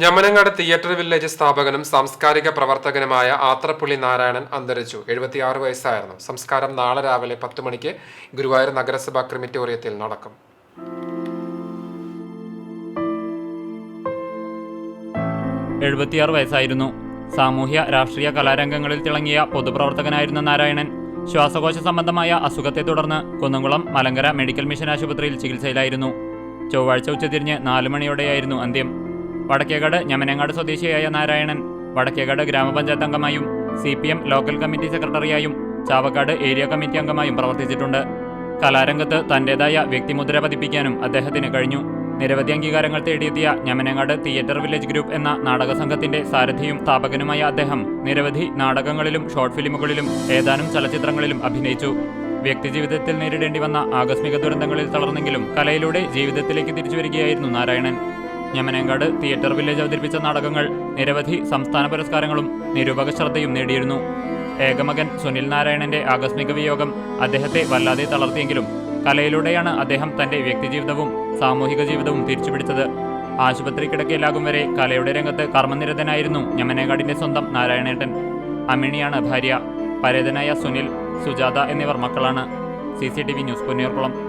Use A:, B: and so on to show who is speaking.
A: ഞമനങ്ങാട് theatre village സ്ഥാപകനും സാംസ്കാരിക പ്രവർത്തകനുമായ ആത്രപ്പുള്ളി നാരായണൻ അന്തരിച്ചു. എഴുപത്തിയാറ് വയസ്സായിരുന്നു. സംസ്കാരം നാളെ രാവിലെ പത്ത് മണിക്ക് ഗുരുവായൂർ നഗരസഭാ ക്രിമിറ്റോറിയത്തിൽ നടക്കും.
B: എഴുപത്തിയാറ് വയസ്സായിരുന്നു. സാമൂഹ്യ രാഷ്ട്രീയ കലാരംഗങ്ങളിൽ തിളങ്ങിയ പൊതുപ്രവർത്തകനായിരുന്ന നാരായണൻ ശ്വാസകോശ സംബന്ധമായ അസുഖത്തെ തുടർന്ന് കുന്നംകുളം മലങ്കര മെഡിക്കൽ മിഷൻ ആശുപത്രിയിൽ ചികിത്സയിലായിരുന്നു. ചൊവ്വാഴ്ച ഉച്ചതിരിഞ്ഞ് നാലു മണിയോടെയായിരുന്നു അന്ത്യം. വടക്കേകാട് ഞമനങ്ങാട് സ്വദേശിയായ നാരായണൻ വടക്കേകട് ഗ്രാമപഞ്ചായത്ത് അംഗമായും C P M local committee സെക്രട്ടറിയായും Chavakkad area committee അംഗമായും പ്രവർത്തിച്ചിട്ടുണ്ട്. കലാരംഗത്ത് തന്റേതായ വ്യക്തിമുദ്ര പതിപ്പിക്കാനും അദ്ദേഹത്തിന് കഴിഞ്ഞു. നിരവധി അംഗീകാരങ്ങൾ തേടിയെത്തിയ ഞമനങ്ങാട് തിയേറ്റർ വില്ലേജ് ഗ്രൂപ്പ് എന്ന നാടക സംഘത്തിന്റെ സാരഥിയും സ്ഥാപകനുമായ അദ്ദേഹം നിരവധി നാടകങ്ങളിലും ഷോർട്ട് ഫിലിമുകളിലും ഏതാനും ചലച്ചിത്രങ്ങളിലും അഭിനയിച്ചു. വ്യക്തിജീവിതത്തിൽ നേരിടേണ്ടി വന്ന ആകസ്മിക ദുരന്തങ്ങളിൽ തളർന്നെങ്കിലും കലയിലൂടെ ജീവിതത്തിലേക്ക് തിരിച്ചു വരികയായിരുന്നു നാരായണൻ. ഞമനങ്ങാട് തിയേറ്റർ വില്ലേജ് അവതരിപ്പിച്ച നാടകങ്ങൾ നിരവധി സംസ്ഥാന പുരസ്കാരങ്ങളും നിരൂപക ശ്രദ്ധയും നേടിയിരുന്നു. ഏകമകൻ സുനിൽ നാരായണന്റെ ആകസ്മിക വിയോഗം അദ്ദേഹത്തെ വല്ലാതെ തളർത്തിയെങ്കിലും കലയിലൂടെയാണ് അദ്ദേഹം തന്റെ വ്യക്തിജീവിതവും സാമൂഹിക ജീവിതവും തിരിച്ചുപിടിച്ചത്. ആശുപത്രി കിടക്കയിലാകും വരെ കലയുടെ രംഗത്ത് കർമ്മനിരതനായിരുന്നു ഞമനേകാടിന്റെ സ്വന്തം നാരായണേട്ടൻ. അമിണിയാണ് ഭാര്യ. പരേതനായ സുനിൽ സുജാത എന്നിവർ മക്കളാണ്. C C T V news Ponniyurkulam